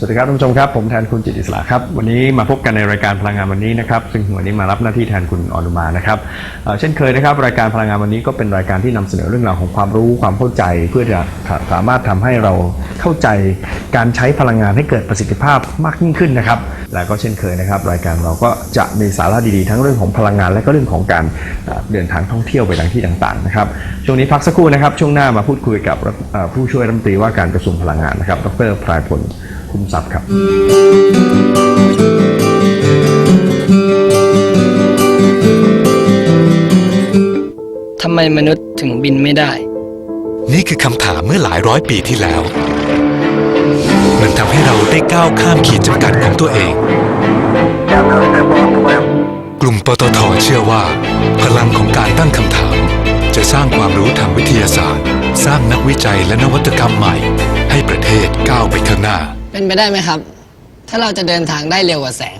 สวัสดีครับท่านผู้ชมครับ ผมแทนคุณจิตอิสระครับ วันนี้มาพบกันในรายการพลังงานวันนี้นะครับ ซึ่งวันนี้มารับหน้าที่แทนคุณอนุมานะครับเช่นเคยนะครับ รายการพลังงานวันนี้ก็เป็นรายการที่นำเสนอเรื่องราวของความรู้ความเข้าใจ เพื่อจะสามารถทำให้เราเข้าใจการใช้พลังงานให้เกิดประสิทธิภาพมากยิ่งขึ้นนะครับ และก็เช่นเคยนะครับ รายการเราก็จะมีสาระดีๆ ทั้งเรื่องของพลังงาน และก็เรื่องของการเดินทางท่องเที่ยวไปยังที่ต่างๆนะครับช่วงนี้พักสักครู่นะครับช่วงหน้ามาพูดคุยกับผู้ช่วยรัฐมนตรีว่าการกระทรวงพลังงานนะครับ ดรพลายพล คุ้มทรัพย์ครับทำไมมนุษย์ถึงบินไม่ได้ นี่คือคำถามเมื่อหลายร้อยปีที่แล้ว มันทำให้เราได้ก้าวข้ามขีดจำกัดของตัวเอง กลุ่มปตทเชื่อว่า พลังของการตั้งคำถาม จะสร้างความรู้ทางวิทยาศาสตร์ สร้างนักวิจัยและนวัตกรรมใหม่ ให้ประเทศก้าวไปข้างหน้า เป็นไปได้ไหมครับ ถ้าเราจะเดินทางได้เร็วกว่าแสง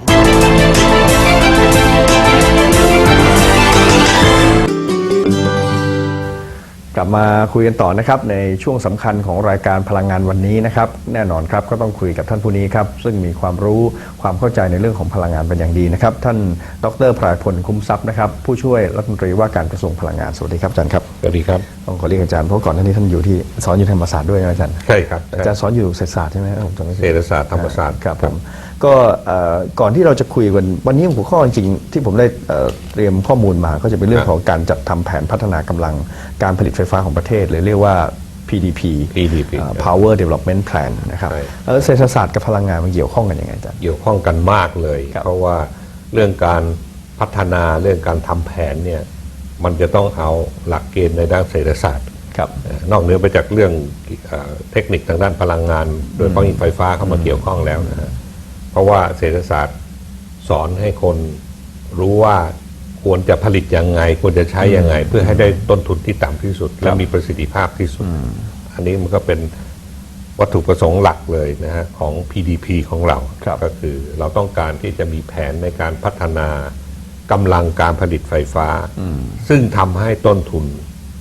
ลับมาคุยกันต่อนะครับในช่วงสำคัญของรายการพลังงานวันนี้นะครับแน่นอนครับก็ต้องคุยกับท่านผู้นี้ครับซึ่งมีความรู้ความเข้าใจในเรื่องของพลังงานเป็นอย่างดีนะครับ ท่านดรพรายพลคุ้มทรัพย์นะครับผู้ช่วยรัฐมนตรีว่าการกระทรวงพลังงานสวัสดีครับอาจารย์ครับสวัสดีครับต้องขอเรียกอาจารย์เพราะก่อนหน้านี้ท่านอยู่ที่สอนอยู่ธรรมศาสตร์ด้วยนะอาจารย์ใช่ครับอาจารย์สอนอยู่เศรษฐศาสตร์ใช่ไหมครับผมจำไม่ผิดเศรษฐศาสตร์ธรรมศาสตร์ครับผม ก็เอ่อก่อนที่เราจะคุยกันวันนี้หัวข้อจริงๆที่ผมได้เอ่อเตรียมข้อมูลมา ก็จะเป็นเรื่องครับของการจัดทำแผนพัฒนากำลังการผลิตไฟฟ้าของประเทศหรือเรียกว่า PDP PDP เอ่อ Power Development Plan นะครับใช่เอ่อเศรษฐศาสตร์กับพลังงานมันเกี่ยวข้องกันยังไงอาจารย์เกี่ยวข้องกันมากเลยครับเพราะว่าเรื่องการพัฒนาเรื่องการทำแผนเนี่ยมันจะต้องเอาหลักเกณฑ์ในด้านเศรษฐศาสตร์ครับเอ่อนอกเหนือไปจากเรื่องเออเทคนิคทางด้านพลังงาน โดยเฉพาะยิ่งไฟฟ้าเข้ามาเกี่ยวข้องแล้วนะฮะ เพราะว่าเศรษฐศาสตร์สอนให้คนรู้ว่าควรจะผลิตยังไง ควรจะใช้ยังไง เพื่อให้ได้ต้นทุนที่ต่ำที่สุด และมีประสิทธิภาพที่สุด อันนี้มันก็เป็นวัตถุประสงค์หลักเลยนะฮะของ PDP ของเราครับก็คือเราต้องการที่จะมีแผนในการพัฒนากำลังการผลิตไฟฟ้า ซึ่งทำให้ต้นทุน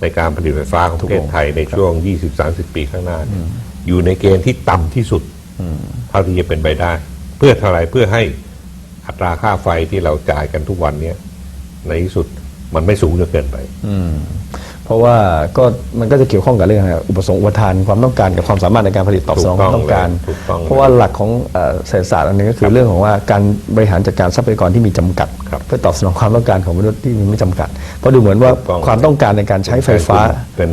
ในการผลิตไฟฟ้าของประเทศไทยในช่วง 20-30 ปีข้างหน้าเนี่ยอยู่ในเกณฑ์ที่ต่ำที่สุดเท่าที่จะเป็นไปได้ เพื่อเท่าไหรเพื่อให้อัตราค่าไฟที่เราจ่ายกันทุกวันเนี้ในที่สุดมันไม่สูงจนเกินไปเพราะว่าก็มันก็จะเกี่ยวข้องกับเรื่องอะไรอุปสงค์อุปทานความต้องการกับความสามารถในการผลิตตอบสนองความต้องการถูกต้องเลยเพราะว่าหลักของเอ่อเศรษฐศาสตร์อันนึงก็คือเรื่องของว่าการบริหารจัดการทรัพยากรที่มีจำกัดครับ เพื่อตอบสนองความต้องการของมนุษย์ที่มีไม่จำกัด เพราะดูเหมือนว่าถูกต้อง ความต้องการในการใช้ไฟฟ้า เป็น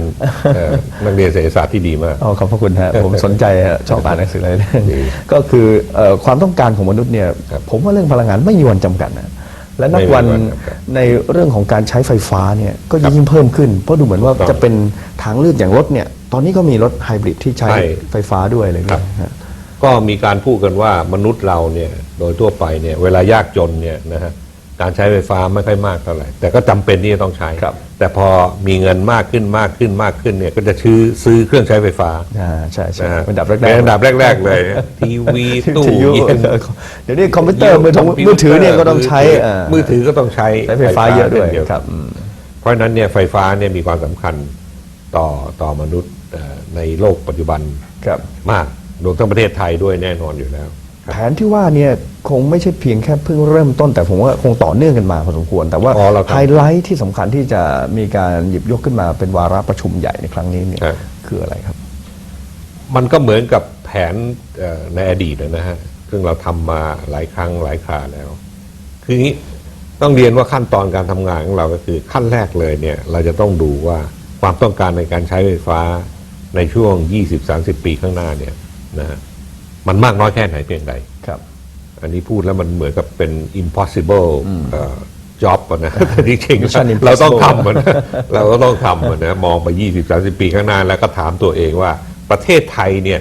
เอ่อนักเรียนเศรษฐศาสตร์ที่ดีมาก อ๋อขอบพระคุณฮะ ผมสนใจฮะชอบอ่านหนังสืออะไรเรื่องดีก็คือเอ่อความต้องการของมนุษย์เนี่ยครับผมว่าเรื่องพลังงานไม่มีวันจำกัดนะและนับไม่มีวันวันจำกัดในเรื่องของการใช้ไฟฟ้าเนี่ยก็ยิ่งเพิ่มขึ้น เพราะดูเหมือนว่าถูกต้องจะเป็นทางเลือกอย่างรถเนี่ยตอนนี้ก็มีรถไฮบริดที่ใช้ใช่ ไฟฟ้าด้วยเลยครับนะฮะ ก็มีการพูดกันว่ามนุษย์เราเนี่ยโดยทั่วไปเนี่ยเวลายากจนเนี่ยนะฮะ การใช้ไฟฟ้าไม่ค่อยมากเท่าไหร่ แต่ก็จำเป็นที่จะต้องใช้ครับแต่พอมีเงินมากขึ้นมากขึ้นมากขึ้นเนี่ยก็จะซื้อซื้อเครื่องใช้ไฟฟ้าอ่าใช่ใช่นะฮะเป็นอันดับแรกๆเป็นอันดับแรก ๆ เลยทีวีตู้ที่ยุเย็นเดี๋ยวนี้คอมพิวเตอร์มือถือมือถือเนี่ยก็ต้องใช้มือถือก็ต้องใช้ใช้ไฟฟ้าเยอะด้วยช่นดีครับอืมเพราะฉะนั้นเนี่ยไฟฟ้าเนี่ยมีความสำคัญต่อต่อมนุษย์เอ่อในโลกปัจจุบันครับมากรวมทั้งประเทศไทยด้วยแน่นอนอยู่แล้ว แผนที่ว่าเนี่ยคงไม่ใช่เพียงแค่เพิ่งเริ่มต้น แต่ผมว่าคงต่อเนื่องกันมาพอสมควร แต่ว่าอ๋อเราทำไฮไลท์ที่สำคัญที่จะมีการหยิบยกขึ้นมาเป็นวาระประชุมใหญ่ในครั้งนี้เนี่ยครับ คืออะไรครับ มันก็เหมือนกับแผนเอ่อในอดีตนะฮะซึ่งเราทำมาหลายครั้งหลายคราแล้ว คืออย่างนี้ต้องเรียนว่าขั้นตอนการทำงานของเราก็คือขั้นแรกเลยเนี่ยเราจะต้องดูว่าความต้องการในการใช้ไฟฟ้าในช่วง 20-30 ปีข้างหน้าเนี่ยนะฮะ มันมากน้อยแค่ไหนเพียงใดครับ อันนี้พูดแล้วมันเหมือนกับเป็น impossible เอ่อ job อะนะแต่จริง Mission ๆ impossible เราต้องทำมันนะเราก็ต้องทำมันนะมองไป 20 30 ปีข้างหน้าแล้วก็ถามตัวเองว่าประเทศไทยเนี่ย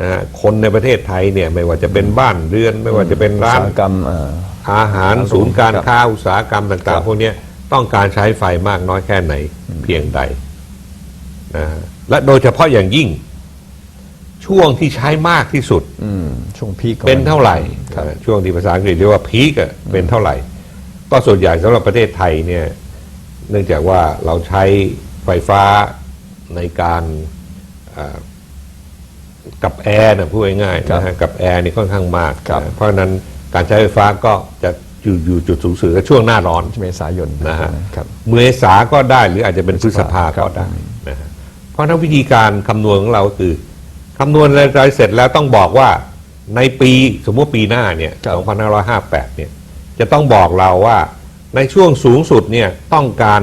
นะฮะคนในประเทศไทยเนี่ยไม่ว่าจะเป็นบ้านเรือน ไม่ว่าจะเป็นอุตร้านสาหกรรมเอ่ออาหารร้านศูนย์การครับค้าอุตสาหกรรมต่างครับๆพวกเนี้ยต้องการใช้ไฟมากน้อยแค่ไหนเพียงใดนะฮะและโดยเฉพาะอย่างยิ่ง ช่วงที่ใช้มากที่สุด อืมช่วงพีคเป็นเท่าไหร่ครับอ่าช่วงที่ภาษาอังกฤษเรียกว่าพีกเป็นเท่าไหร่ ก็ส่วนใหญ่สำหรับประเทศไทยเนี่ยเนื่องจากว่าเราใช้ไฟฟ้าในการอ่ากับแอร์นะพูดง่ายๆครับนะฮะกับแอร์นี่ค่อนข้างมากครับ นะเพราะฉะนั้นการใช้ไฟฟ้าก็จะอยู่อยู่จุดสูงสุดก็ช่วงหน้าร้อน เมษายนนะฮะ ครับ เมษาก็ได้หรืออาจจะเป็นพฤษภาก็ได้นะฮะเพราะฉะนั้นวิธีการคำนวณของเราก็คือ คำนวณรายเสร็จแล้วต้องบอกว่าในปีสมมติปีหน้าเนี่ยครับ2558เนี่ยจะต้องบอกเราว่าในช่วงสูงสุดเนี่ยต้องการ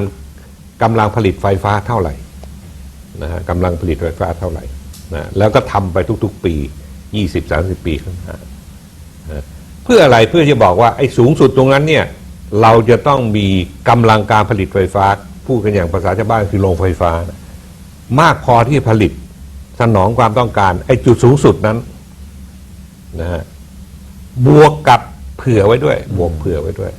กำลังผลิตไฟฟ้าเท่าไหร่นะฮะกำลังผลิตไฟฟ้าเท่าไหร่นะแล้วก็ทำไปทุกๆ ปี 20-30 ปีข้างหน้านะเพื่ออะไรเพื่อจะบอกว่าไอ้สูงสุดตรงนั้นเนี่ยเราจะต้องมีกำลังการผลิตไฟฟ้าพูดกันอย่างภาษาชาวบ้านคือโรงไฟฟ้านะมากพอที่จะผลิต สนองความต้องการ ไอ้จุดสูงสุดนั้นนะฮะบวกกับเผื่อไว้ด้วย บวกเผื่อไว้ด้วย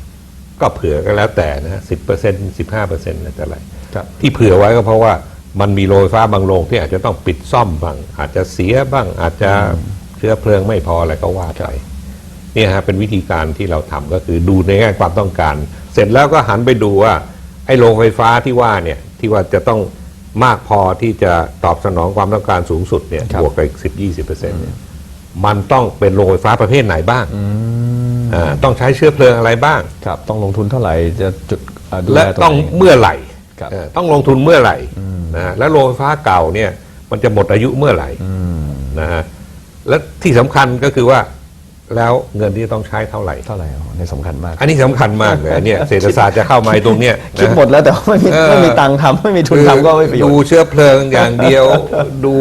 ก็เผื่อก็แล้วแต่นะฮะสิบเปอร์เซ็นต์สิบห้าเปอร์เซ็นต์แต่ไรครับที่เผื่อไว้ก็เพราะว่ามันมีโรงไฟฟ้าบางโรงที่อาจจะต้องปิดซ่อมบ้าง อาจจะเสียบ้าง อาจจะเชื้อเพลิงไม่พออะไรก็ว่าไปเนี่ยฮะเป็นวิธีการที่เราทำก็คือดูในแง่ความต้องการ เสร็จแล้วก็หันไปดูว่าไอ้โรงไฟฟ้าที่ว่าเนี่ยที่ว่าจะต้อง มากพอที่จะตอบสนองความต้องการสูงสุดเนี่ยครับบวกไปสิบยี่สิบเปอร์เซ็นต์เนี่ยมันต้องเป็นโรงไฟฟ้าประเภทไหนบ้างอ่าต้องใช้เชื้อเพลิงอะไรบ้างครับ ต้องลงทุนเท่าไหร่จะจุดอ่าดูและแลตัวต้องเองเมื่อไหร่ครับเออต้องลงทุนเมื่อไหร่นะฮะและโรงไฟฟ้าเก่าเนี่ยมันจะหมดอายุเมื่อไหร่นะฮะและที่สำคัญก็คือว่า แล้วเงินที่ต้องใช้เท่าไหร่ เท่าไหร่อ๋อนี่สำคัญมาก อันนี้สำคัญมากเลยเนี่ยเศรษฐศาสตร์จะเข้ามาตรงเนี้ยคิดนะหมดแล้วแต่ว่าไม่มีเออไม่มีตังค์ทำไม่มีทุนทำก็ไม่ประโยชดูน์เชื้อเพลิงอย่างเดียวดู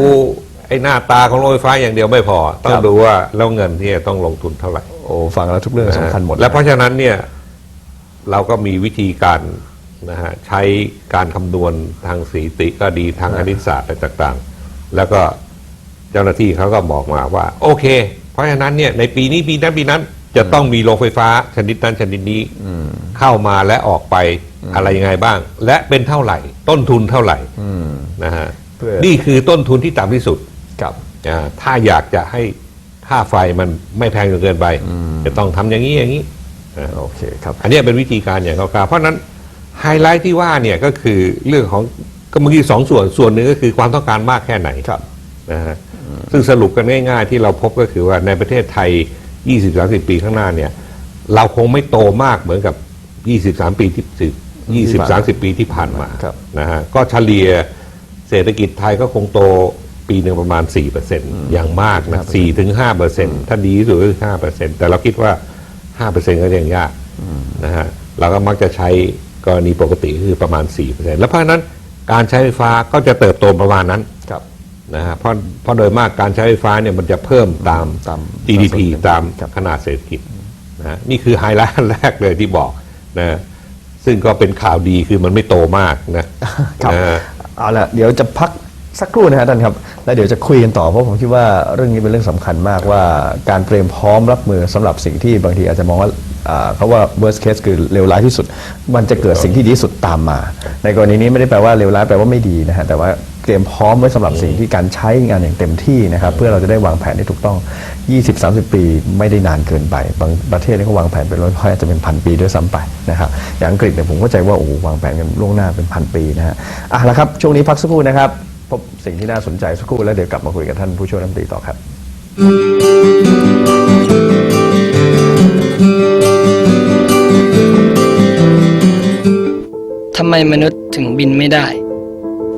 ไอ้หน้าตาของโรงไฟฟ้าอย่างเดียวไม่พอ ต้อคงรับดูว่าแล้วเงินที่จะต้องลงทุนเท่าไหร่โอ้ฟังแล้วทุกเรื่องสำคัญหมด และเพราะฉะนั้นเนี่ยเราก็มีวิธีการนะฮะใช้การคำนวณทางสถิติก็ดีทางคณิตศาสตร์อะไรต่างๆ แล้วก็เจ้าหน้าที่เขาก็บอกมาว่า โอเค เพราะฉะนั้นเนี่ยในปีนี้ปีนั้นปีนั้นจะต้องมีโรงไฟฟ้าชนิดนั้นชนิดนี้เข้ามาและออกไปอะไรยังไงบ้าง และเป็นเท่าไหร่ ต้นทุนเท่าไหร่นะฮะเพื่อนี่คือต้นทุนที่ต่ำที่สุดกับอ่าถ้าอยากจะให้ค่าไฟมันไม่แพงจนเกินไป จะต้องทำอย่างนี้อย่างนี้อ่าโอเคครับอันเนี้ยเป็นวิธีการอย่างคร่าวๆเพราะฉะนั้นไฮไลท์ที่ว่าเนี่ยก็คือเรื่องของก็เมื่อกี้สองส่วนส่วนหนึ่งก็คือความต้องการมากแค่ไหนครับนะฮะ ซึ่งสรุปกันง่าย ๆ ที่เราพบก็คือว่าในประเทศไทย 20-30 ปีข้างหน้าเนี่ย เราคงไม่โตมากเหมือนกับ 23 ปีที่สิบที่ผ่านมา20-30 ปีที่ผ่านมาครับนะฮะก็เฉลี่ยเศรษฐกิจไทยก็คงโตปีหนึ่งประมาณ 4%อย่างมากนะ4ถึง5%ถ้าดีที่สุดก็คือ5%แต่เราคิดว่า 5%ก็ยังยากนะฮะเราก็มักจะใช้กรณีปกติก็คือประมาณ 4%แล้วเพราะฉะนั้นการใช้ไฟฟ้าก็จะเติบโตประมาณนั้นครับ นะฮะเพราะเพราะโดยมากการใช้ไฟฟ้าเนี่ยมันจะเพิ่มตามตาม GDP สัดส่วนตามครับขนาดเศรษฐกิจนะฮะนี่คือไฮไลท์อันแรกเลยที่บอกนะซึ่งก็เป็นข่าวดีคือมันไม่โตมากนะครับนะฮะเอาละเดี๋ยวจะพักสักครู่นะฮะท่านครับแล้วเดี๋ยวจะคุยกันต่อเพราะผมคิดว่าเรื่องนี้เป็นเรื่องสำคัญมากว่าการเตรียมพร้อมรับมือสำหรับสิ่งที่บางทีอาจจะมองว่าอ่าเขาว่า worst case คือเลวร้ายที่สุด มันจะเกิดสิ่งที่ดีที่สุดตามมา ในกรณีนี้ไม่ได้แปลว่าเลวร้ายแปลว่าไม่ดีนะฮะแต่ว่า เตรียมพร้อมไว้สำหรับสิ่งที่การใช้งานอย่างเต็มที่นะครับเพื่อเราจะได้วางแผนได้ถูกต้อง 20-30 ปีไม่ได้นานเกินไป บางประเทศนี่เขาวางแผนเป็นร้อยๆอาจจะเป็นพันปีด้วยซ้ำไปนะครับอย่างอังกฤษเนี่ยผมเข้าใจว่าโอ้โหวางแผนกันล่วงหน้าเป็นพันปีนะฮะอะแล้วครับช่วงนี้พักสักครู่นะครับพบสิ่งที่น่าสนใจสักครู่แล้วเดี๋ยวกลับมาคุยกับท่านผู้ช่วยรัฐมนตรีต่อครับ ทำไมมนุษย์ถึงบินไม่ได้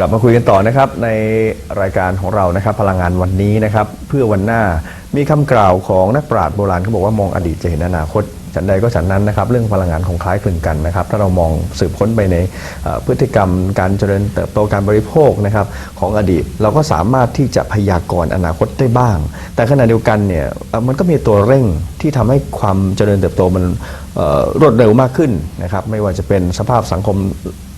กลับมาคุยกันต่อนะครับในรายการของเรานะครับ พลังงานวันนี้นะครับ เพื่อวันหน้ามีคำกล่าวของนักปราชญ์โบราณเขาบอกว่ามองอดีตจะเห็นอนาคตฉันใดก็ฉันนั้นนะครับ เรื่องพลังงานของคล้ายคลึงกันนะครับ ถ้าเรามองสืบค้นไปในพฤติกรรม การเจริญเติบโตการบริโภคนะครับของอดีตเราก็สามารถที่จะพยากรณ์อนาคตได้บ้าง แต่ขณะเดียวกันเนี่ยมันก็มีตัวเร่งที่ทำให้ความเจริญเติบโตมันรวดเร็วมากขึ้นนะครับ ไม่ว่าจะเป็นสภาพสังคม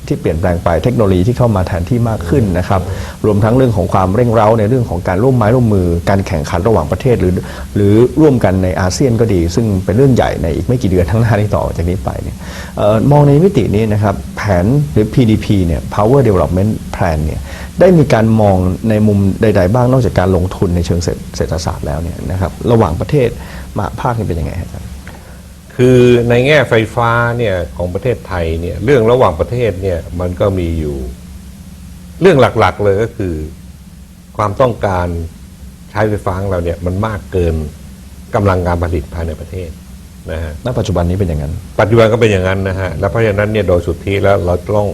ที่เปลี่ยนแปลงไปเทคโนโลยีที่เข้ามาแทนที่มากขึ้นนะครับ รวมทั้งเรื่องของความเร่งเร้าในเรื่องของการร่วมไม้ร่วมมือ การแข่งขันระหว่างประเทศหรือ หรือร่วมกันในอาเซียนก็ดี ซึ่งเป็นเรื่องใหญ่ในอีกไม่กี่เดือนข้งหน้าที่ต่อจากนี้ไปเนี่ยออมองในมิตินี้นะครับแผนหรือ PDP เนี่ย Power Development Plan เนี่ยได้มีการมองในมุมใด ๆ บ้างนอกจากการลงทุนในเชิงเศรษฐศาสตร์แล้วเนี่ยนะครับระหว่างประเทศมาภาคนี่เป็นยังไงครับ คือในแง่ไฟฟ้าเนี่ยของประเทศไทยเนี่ยเรื่องระหว่างประเทศเนี่ยมันก็มีอยู่ เรื่องหลักๆเลยก็คือ ความต้องการใช้ไฟฟ้าของเราเนี่ยมันมากเกินกำลังการผลิตภายในประเทศนะฮะณปัจจุบันนี้เป็นอย่างนั้น ปัจจุบันก็เป็นอย่างนั้นนะฮะแล้วเพราะฉะนั้นเนี่ยโดยสุทธิแล้วเราต้อง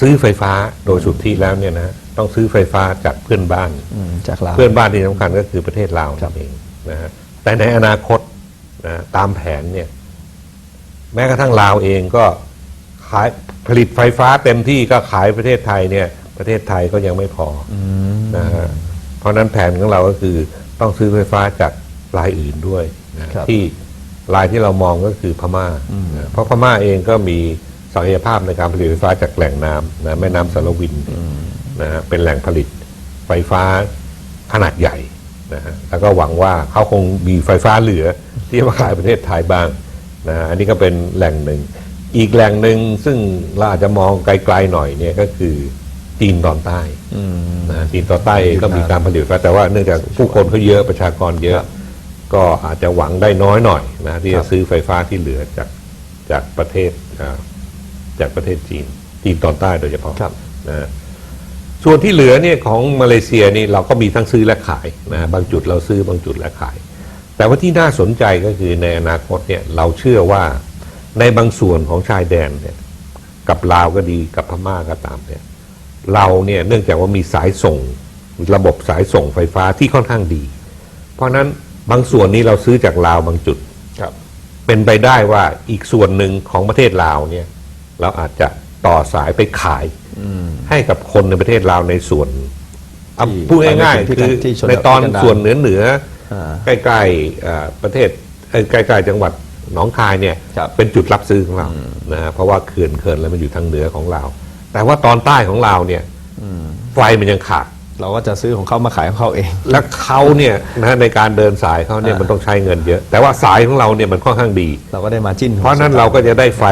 ซื้อไฟฟ้าโดยสุทธิแล้วเนี่ยนะฮะต้องซื้อไฟฟ้าจากเพื่อนบ้านอืมจากลาวเพื่อนบ้านที่สำคัญก็คือประเทศลาวนั่นเองนะฮะแต่ในอนาคต นะตามแผนเนี่ยแม้กระทั่งลาวเองก็ขายผลิตไฟฟ้าเต็มที่ก็ขายประเทศไทยเนี่ย ประเทศไทยก็ยังไม่พออนะฮะเพราะฉะนั้นแผนของเราก็คือต้องซื้อไฟฟ้าจากรายอื่นด้วยนะครับที่รายที่เรามองก็คือพม่านะเพราะพม่าเองก็มีศักยภาพในการผลิตไฟฟ้าจากแหล่งน้ำนะแม่น้ำสารวินนะฮะเป็นแหล่งผลิตไฟฟ้าขนาดใหญ่ นะฮะแล้วก็หวังว่าเขาคงมีไฟฟ้าเหลือที่จะมาขายประเทศไทยบ้างนะฮะอันนี้ก็เป็นแหล่งหนึ่ง อีกแหล่งหนึ่งซึ่งเราอาจจะมองไกลๆหน่อยเนี่ยก็คือจีนตอนใต้นะฮะจีนตอนใต้เองก็มีการผลิตไฟฟ้าแต่ว่าเนื่องจากผู้คนเขาเยอะประชากรเยอะ ก็อาจจะหวังได้น้อยหน่อยนะที่จะซื้อไฟฟ้าที่เหลือจากจากประเทศอ่าจากประเทศจีนจีนตอนใต้โดยเฉพาะครับนะฮะ ส่วนที่เหลือเนี่ยของมาเลเซียนี่เราก็มีทั้งซื้อและขายนะบางจุดเราซื้อบางจุดและขาย แต่ว่าที่น่าสนใจก็คือในอนาคตเนี่ยเราเชื่อว่าในบางส่วนของชายแดนเนี่ยกับลาวก็ดีกับพม่าก็ตามเนี่ยเราเนี่ยเนื่องจากว่ามีสายส่งระบบสายส่งไฟฟ้าที่ค่อนข้างดี เพราะฉะนั้นบางส่วนนี้เราซื้อจากลาวบางจุดครับ เป็นไปได้ว่าอีกส่วนหนึ่งของประเทศลาวเนี่ยเราอาจจะต่อสายไปขาย ให้กับคนในประเทศลาวในส่วนเอาที่พูดง่ายที่ๆคือที่ชนในตอนที่กันดารส่วนเหนือเหนืออ่าใกล้ๆเอ่อประเทศเอ่อใกล้ๆจังหวัดหนองคายเนี่ยครับ เป็นจุดรับซื้อของเรานะฮะเพราะว่าเขื่อนเขื่อนแล้วมันอยู่ทางเหนือของเราแต่ว่าตอนใต้ของเราเนี่ยไฟมันยังขาด เราก็จะซื้อของเขามาขายของเขาเอง และเขาเนี่ยนะในการเดินสายเขาเนี่ยอ่ามั มันต้องใช้เงินเยอะ แต่ว่าสายของเราเนี่ยมันค่อนข้างดี เราก็ได้มาจิ้นเพราะฉะนั้นเราก็จะได้ไฟ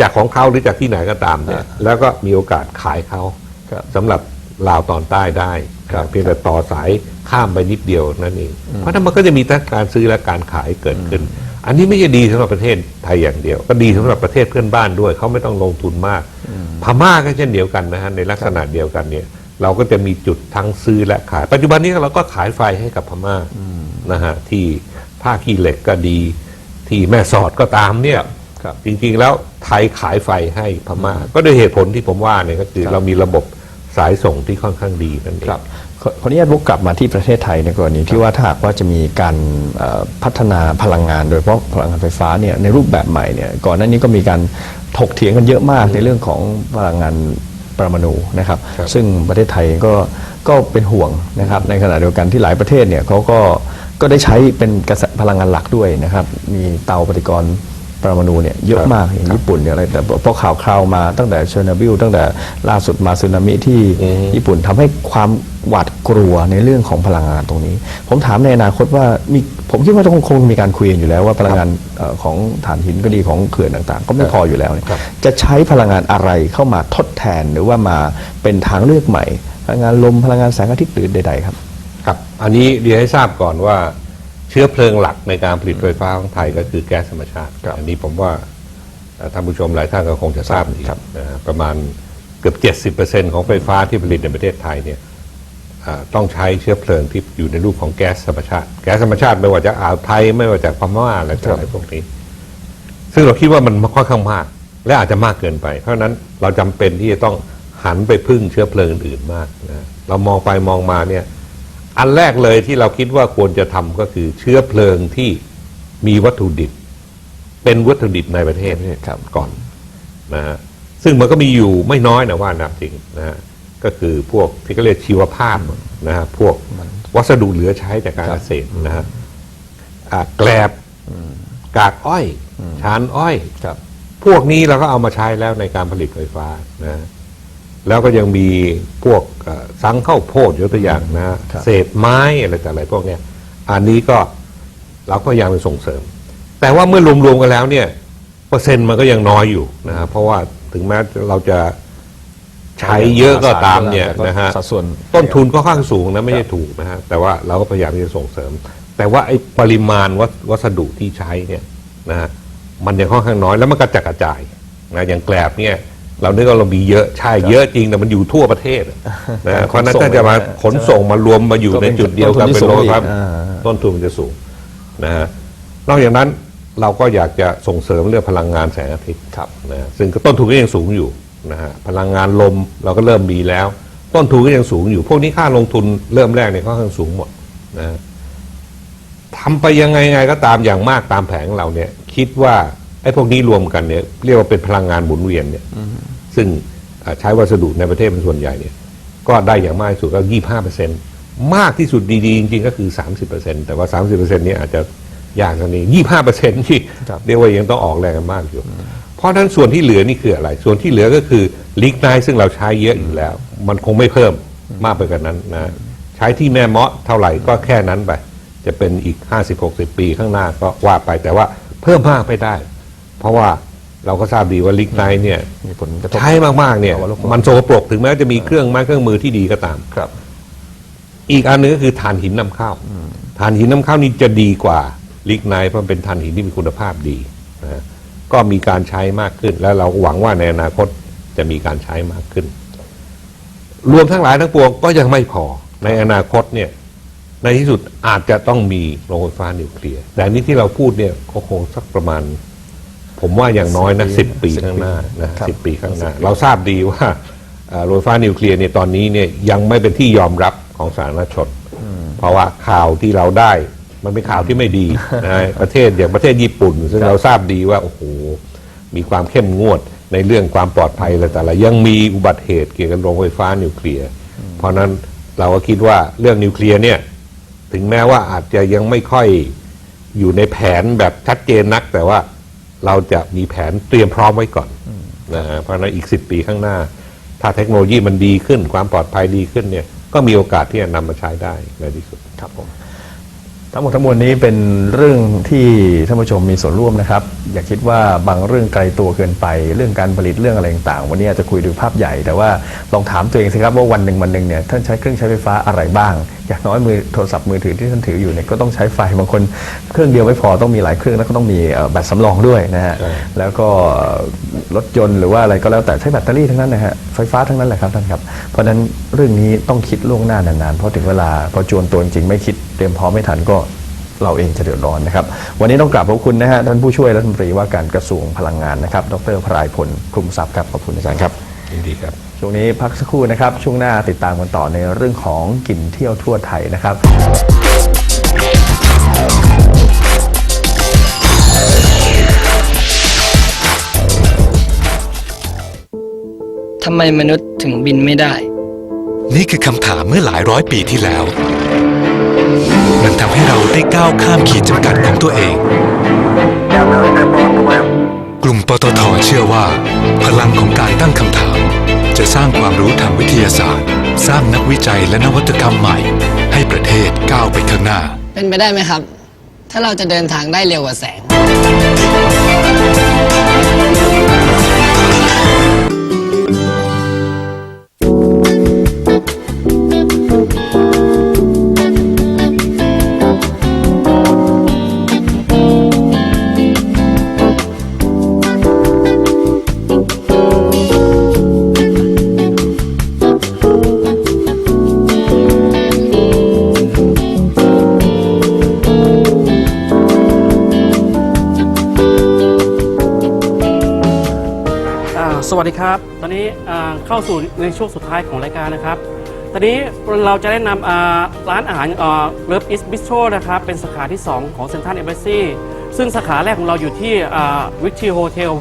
จากของเขาหรือจากที่ไหนก็ตามเนี่ยแล้วก็มีโอกาสขายเขาครับสำหรับลาวตอนใต้ได้ครับเพียงแต่ต่อสายข้ามไปนิดเดียวนั่นเอง เพราะฉะนั้นมันก็จะมีทั้งการซื้อและการขายเกิดขึ้น อันนี้ไม่ใช่ดีสำหรับประเทศไทยอย่างเดียว ก็ดีสำหรับประเทศเพื่อนบ้านด้วยเขาไม่ต้องลงทุนมาก พม่าก็เช่นเดียวกันนะฮะในลักษณะเดียวกันเนี่ยเราก็จะมีจุดทั้งซื้อและขาย ปัจจุบันนี้เราก็ขายไฟให้กับพม่านะฮะที่ท่าขี้เหล็กก็ดี ที่แม่สอดก็ตามเนี่ย ครับ จริงๆแล้วไทยขายไฟให้พม่า ก็ด้วยเหตุผลที่ผมว่าเนี่ยก็คือครับเรามีระบบสายส่งที่ค่อนข้างดีนั่นเอง ครับขอขออนุญาตวกกลับมาที่ประเทศไทยในกรณีที่ว่าถ้าหากว่าจะมีการเอ่อพัฒนาพลังงานโดยเฉพาะพลังงานไฟฟ้าเนี่ยในรูปแบบใหม่เนี่ยก่อนหน้านี้ก็มีการถกเถียงกันเยอะมากในเรื่องของพลังงานปรมาณูนะครับ ครับ ซึ่งประเทศไทยก็ก็เป็นห่วงนะครับในขณะเดียวกันที่หลายประเทศเนี่ยเขาก็ก็ได้ใช้เป็นกระแสพลังงานหลักด้วยนะครับมีเตาปฏิกรณ์ ปรมาณูเนี่ยเยอะมากอย่างญี่ปุ่นเนี่ยอะไรแต่พอข่าวคราวมาตั้งแต่เชอร์โนบิลตั้งแต่ล่าสุดมาสึนามิที่อืมญี่ปุ่นทำให้ความหวาดกลัวในเรื่องของพลังงานตรงนี้ ผมถามในอนาคตว่ามีผมคิดว่าต้องคงมีการคุยกันอยู่แล้วว่าพลังงานเอ่อของถ่านหินก็ดีของเขื่อนต่างๆ ก็ไม่พออยู่แล้วเนี่ยครับจะใช้พลังงานอะไรเข้ามาทดแทนหรือว่ามาเป็นทางเลือกใหม่ พลังงานลมพลังงานแสงอาทิตย์หรือใด ๆ ครับ ครับ อันนี้เรียนให้ทราบก่อนว่า เชื้อเพลิงหลักในการผลิตไฟฟ้าของไทยก็คือแก๊สธรรมชาติครับอันนี้ผมว่าเอ่อท่านผู้ชมหลายท่านก็คงจะทราบดีครับนะฮะประมาณเกือบ 70%ของไฟฟ้าที่ผลิตในประเทศไทยเนี่ยอ่าต้องใช้เชื้อเพลิงที่อยู่ในรูปของแก๊สธรรมชาติ แก๊สธรรมชาติไม่ว่าจะอ่าวไทยไม่ว่าจากพม่าอะไรต่างๆพวกนี้ ซึ่งเราคิดว่ามันค่อนข้างมาก และอาจจะมากเกินไป เพราะฉะนั้นเราจำเป็นที่จะต้องหันไปพึ่งเชื้อเพลิงอื่นๆมากนะเรามองไปมองมาเนี่ย อันแรกเลยที่เราคิดว่าควรจะทำก็คือเชื้อเพลิงที่มีวัตถุดิบ เป็นวัตถุดิบในประเทศครับก่อนนะฮะซึ่งมันก็มีอยู่ไม่น้อยนะว่านับจริงนะฮะก็คือพวกที่เขาเรียกชีวภาพนะฮะพวกวัสดุเหลือใช้จากการเกษตรนะฮะอ่าแกลบกากอ้อยชานอ้อยครับพวกนี้เราก็เอามาใช้แล้วในการผลิตไฟฟ้านะ แล้วก็ยังมีพวกเอ่อสังข้าวโพดยกตัวอย่างนะครับเศษไม้อะไรแต่อะไรพวกเนี้ยอันนี้ก็เราก็พยายามไปส่งเสริม แต่ว่าเมื่อรวมๆกันแล้วเนี่ยเปอร์เซ็นต์มันก็ยังน้อยอยู่นะฮะเพราะว่าถึงแม้เราจะใช้เยอะก็ตามเนี่ยนะฮะสัดส่วนต้นทุนก็ค่อนข้างสูงนะไม่ใช่ถูกนะฮะแต่ว่าเราก็พยายามที่จะส่งเสริม แต่ว่าไอ้ปริมาณวัสวัสดุที่ใช้เนี่ยนะฮะมันยังค่อนข้างน้อยแล้วมันกระจัดกระจายนะอย่างแกลบเนี่ย เรานึกว่าเรามีเยอะใช่เยอะจริงแต่มันอยู่ทั่วประเทศอะนะฮะเพราะฉะนั้นถ้าจะมาขนส่งมารวมมาอยู่ในจุดเดียวกันเป็นโรงไฟฟ้าอ่าต้นทุนมันจะสูงนะฮะนอกจากนั้นเราก็อยากจะส่งเสริมเรื่องพลังงานแสงอาทิตย์ครับนะฮะซึ่งก็ต้นทุนก็ยังสูงอยู่นะฮะพลังงานลมเราก็เริ่มมีแล้ว ต้นทุนก็ยังสูงอยู่ พวกนี้ค่าลงทุนเริ่มแรกเนี่ยค่อนข้างสูงหมดนะฮะทำไปยังไงไงก็ตามอย่างมากตามแผนของเราเนี่ย คิดว่าไอ้พวกนี้รวมกันเนี่ย เรียกว่าเป็นพลังงานหมุนเวียนเนี่ย ซึ่งใช้วัสดุในประเทศเป็นส่วนใหญ่เนี่ยก็ได้อย่างมากที่สุดก็ยี่ห้าเปอร์เซ็นตมากที่สุดดี ๆ จริง ๆ ก็คือสามสิบเปอร์เซ็นแต่ว่าสามสิบเปอร์เซ็นนี้อาจจะยากกว่านี้ยี่ห้าเปอร์เซ็นที่เรียกว่ายังต้องออกแรงกันมากอยู่ เพราะฉะนั้นส่วนที่เหลือนี่คืออะไร ส่วนที่เหลือก็คือลิกไนซึ่งเราใช้เยอะอยู่แล้ว มันคงไม่เพิ่มมากไปกว่านั้นนะใช้ที่แม่เมาะเท่าไหร่ก็แค่นั้นไป จะเป็นอีก 50-60 ปีข้างหน้าก็ว่าไปแต่ว่าเพิ่มมากไม่ได้ เพราะว่า เราก็ทราบดีว่าลิกไนเนี่ยมีผลกระทบ ใช้มากๆเนี่ยต่อโลกร้อนมันโสกปรกถึงแม้จะมีเครื่องไม้เครื่องมือที่ดีก็ตาม ครับ อีกอันนึงก็คือถ่านหินนำเข้าถ่านหินนำเข้านี่จะดีกว่าลิกไนท์เพราะมันเป็นถ่านหินที่มีคุณภาพดีนะก็มีการใช้มากขึ้น และเราหวังว่าในอนาคตจะมีการใช้มากขึ้น รวมทั้งหลายทั้งปวงก็ยังไม่พอในอนาคตเนี่ย ในที่สุดอาจจะต้องมีโรงไฟฟ้านิวเคลียร์แต่อันนี้ที่เราพูดเนี่ยก็คงสักประมาณ ผมว่าอย่างน้อยนะสิบปีข้างหน้านะครับสิบปีข้างหน้า เราทราบดีว่าเอ่อโรงไฟฟ้านิวเคลียร์เนี่ยตอนนี้เนี่ยยังไม่เป็นที่ยอมรับของสาธารณชนเพราะว่าข่าวที่เราได้มันเป็นข่าวที่ไม่ดีนะประเทศอย่างประเทศญี่ปุ่น ซึ่งเราทราบดีว่าโอ้โหมีความเข้มงวดในเรื่องความปลอดภัยอะไรแต่ละยังมีอุบัติเหตุเกี่ยวกับโรงไฟฟ้านิวเคลียร์ เพราะฉะนั้นเราก็คิดว่าเรื่องนิวเคลียร์เนี่ยถึงแม้ว่าอาจจะยังไม่ค่อยอยู่ในแผนแบบชัดเจนนักแต่ว่า เราจะมีแผนเตรียมพร้อมไว้ก่อนนะฮะเพราะฉะนั้นอีกสิปีข้างหน้า ถ้าเทคโนโลยีมันดีขึ้นความปลอดภัยดีขึ้นเนี่ยก็มีโอกาสที่จะนำมาใช้ได้ในที่สุดครับผม ทั้งหมดทั้งมวลนี้เป็นเรื่องที่ท่านผู้ชมมีส่วนร่วมนะครับ อย่าคิดว่าบางเรื่องไกลตัวเกินไป เรื่องการผลิตเรื่องอะไรต่างๆวันนี้อาจจะคุยดูภาพใหญ่ แต่ว่าลองถามตัวเองสิครับว่าวันหนึ่งวันหนึ่งเนี่ยท่านใช้เครื่องใช้ไฟฟ้าอะไรบ้าง อย่างน้อยมือโทรศัพท์มือถือที่ท่านถืออยู่เนี่ยก็ต้องใช้ไฟบางคนเครื่องเดียวไม่พอต้องมีหลายเครื่องแล้วก็ต้องมีเอ่อแบตสำรองด้วยนะฮะใช่แล้วก็รถยนต์หรือว่าอะไรก็แล้วแต่ใช้แบตเตอรี่ทั้งนั้นนะฮะไฟฟ้าทั้งนั้นแหละครับท่านครับเพราะฉะนั้นเรื่องนี้ต้องคิดล่วงหน้านานๆเพราะถึงเวลาพอจวนตัวจริงๆไม่คิด เตรียมพร้อมไม่ทันก็เราเองจะเดือดร้อนนะครับ วันนี้ต้องกราบขอบคุณนะฮะท่านผู้ช่วยรัฐมนตรีว่าการกระทรวงพลังงานนะครับ ดรพรายพลคลุมทรัพย์ครับขอบคุณอาจารย์ครับยินดีครับ ช่วงนี้พักสักครู่นะครับ ช่วงหน้าติดตามกันต่อในเรื่องของกินเที่ยวทั่วไทยนะครับทำไมมนุษย์ถึงบินไม่ได้ นี่คือคำถามเมื่อหลายร้อยปีที่แล้ว มันทำให้เราได้ก้าวข้ามขีดจำกัดของตัวเอง กลุ่มปตทเชื่อว่า พลังของการตั้งคำถาม จะสร้างความรู้ทางวิทยาศาสตร์ สร้างนักวิจัยและนวัตกรรมใหม่ ให้ประเทศก้าวไปข้างหน้า เป็นไปได้ไหมครับ ถ้าเราจะเดินทางได้เร็วกว่าแสง เข้าสู่ในช่วงสุดท้ายของรายการนะครับ ตอนนี้เราจะได้นำร้านอาหารเลิฟอิสบิสโ o นะครับ เป็นสาขาที่ 2 ของเซ็นทรัลเอเบซีซึ่งสาขาแรกของเราอยู่ที่วิกทีโฮเทล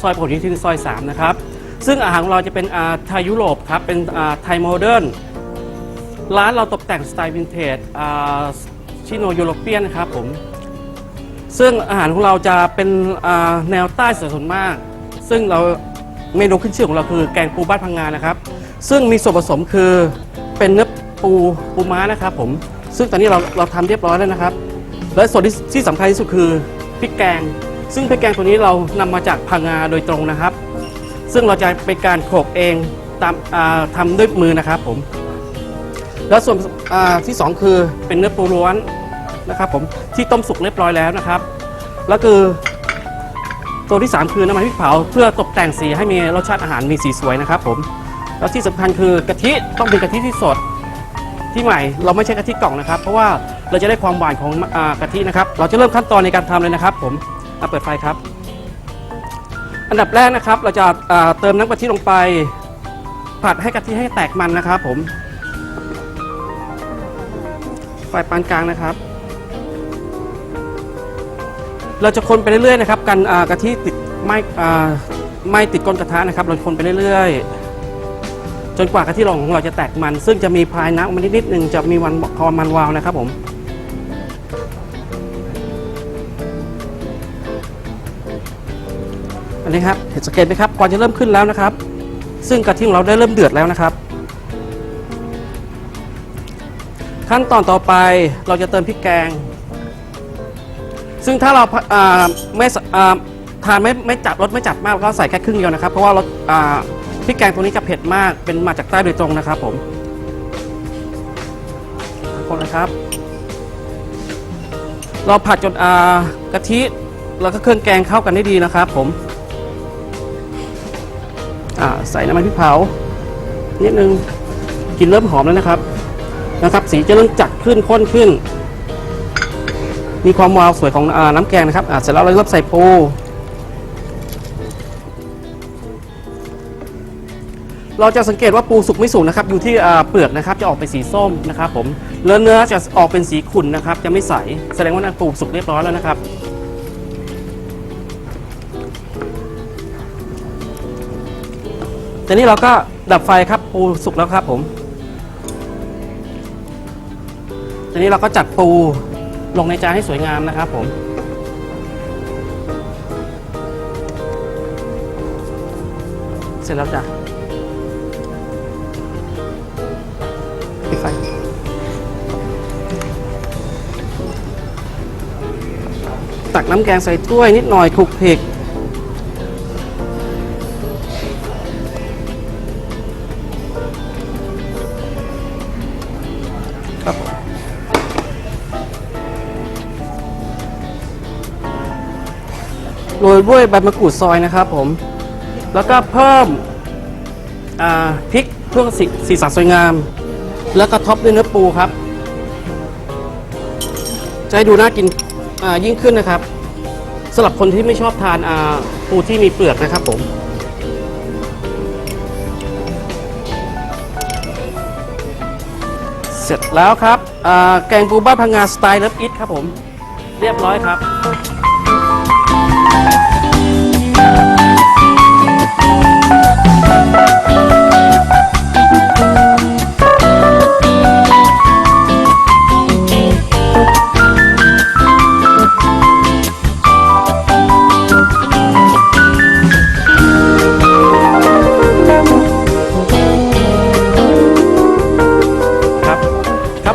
ซอยผลโยธินซอย 3 นะครับ ซึ่งอาหารของเราจะเป็นไทยยุโรปครับ เป็นไทยโมเดิร์นร้านเราตกแต่งสไตล์วินเทจชิโนยูโรเปียนครับผมซึ่งอาหารของเราจะเป็นแนวใต้สียส่วนมาก ซึ่งเรา เมนูขึ้นชื่อของเราคือแกงปูบ้านพังงานะครับ ซึ่งมีส่วนผสมคือเป็นเนื้อปูปูม้านะครับผม ซึ่งตอนนี้เราเราทำเรียบร้อยแล้วนะครับ และส่วนที่ที่สำคัญที่สุดคือพริกแกง ซึ่งพริกแกงตัวนี้เรานำมาจากพังงาโดยตรงนะครับ ซึ่งเราจะเป็นการโขลกเองตามอ่าทำด้วยมือนะครับผม แล้วส่วนอ่าที่สองคือเป็นเนื้อปูล้วนนะครับผมที่ต้มสุกเรียบร้อยแล้วนะครับ แล้วคือ ตัวที่ 3 คือน้ำมันพริกเผาเพื่อตกแต่งสีให้มีรสชาติอาหารมีสีสวยนะครับผมแล้วที่สำคัญคือกะทิต้องเป็นกะทิที่สดที่ใหม่เราไม่ใช่กะทิกล่องนะครับ เพราะว่าเราจะได้ความหวานของอกะทินะครับ เราจะเริ่มขั้นตอนในการทำเลยนะครับ ผมเอาเปิดไฟครับ อันดับแรกนะครับ เราจะาเติมน้ำกะทิลงไป ผัดให้กะทิให้แตกมันนะครับ ผมไฟปานกลางนะครับ เราจะคนไปเรื่อยๆนะครับกันอ่ากะทิติดไม่อ่าไม่ติดก้นกระทะนะครับ เราคนไปเรื่อยๆ จนกว่ากะทิรองของเราจะแตกมัน ซึ่งจะมีพายน้ำมานิดๆหนึ่งจะมีวันคอมันวาวนะครับผมอันนี้ครับเห็นสงเกตไหมครับก่อนจะเริ่มขึ้นแล้วนะครับ ซึ่งกะทิของเราได้เริ่มเดือดแล้วนะครับ ขั้นตอนต่อไปเราจะเติมพริกแกง ซึ่งถ้าเราอ่าไม่อ่าทานไม่ไม่จัดรสไม่จัดมากเราก็ใส่แค่ครึ่งเดียวนะครับ เพราะว่ารสอ่าพริกแกงตัวนี้จะเผ็ดมากเป็นมาจากใต้โดยตรงนะครับ ผมคนนะครับ เราผัดจนอ่ากะทิแล้วก็เครื่องแกงเข้ากันได้ดีนะครับ ผมอ่าใส่น้ำมันพริกเผานิดนึงกินเริ่มหอมแล้วนะครับนะครับ สีจะเริ่มจัดขึ้นข้นขึ้น มีความวาวสวยของอน้ำแกงนะครับเสร็จแล้วเราเริ่มใส่ปูเราจะสังเกตว่าปูสุกไม่สุกนะครับอยู่ที่เปลือกนะครับจะออกเป็นสีส้มนะครับผมเนื้อเนื้อจะออกเป็นสีขุ่นนะครับ จะไม่ใสแสดงว่าปูสุกเรียบร้อยแล้วนะครับ ตอนนี้เราก็ดับไฟครับปูสุกแล้วครับผมทีนี้เราก็จัดปู ลงในจานให้สวยงามนะครับผมเสร็จแล้วจ้ะปิดไฟตักน้ำแกงใส่ถ้วยนิดหน่อยคลุกเพก ด้วยใบมะกรูดซอยนะครับผม แล้วก็เพิ่มพริกเพื่อสีสีสันสวยงาม แล้วก็ท็อปด้วยเนื้อปูครับ จะให้ดูน่ากินยิ่งขึ้นนะครับสำหรับคนที่ไม่ชอบทานปูที่มีเปลือกนะครับผมเสร็จแล้วครับแกงปูบ้านพังงาสไตล์เลิฟอิทครับผม เรียบร้อยครับ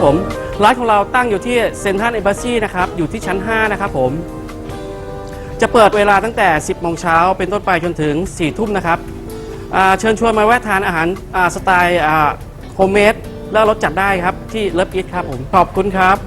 ผม ร้านของเราตั้งอยู่ที่เซ็นทรัลเอ b บ s ซีนะครับ อยู่ที่ชั้น 5 นะครับผม จะเปิดเวลาตั้งแต่ 10โมงเช้าเป็นต้นไปจนถึง 4 ทุ่มนะครับเชิญชวนมาแวะทานอาหารสไตล์โฮมเมดแล้วรสจัดได้ครับ ที่เลิฟอิทครับผม ขอบคุณครับ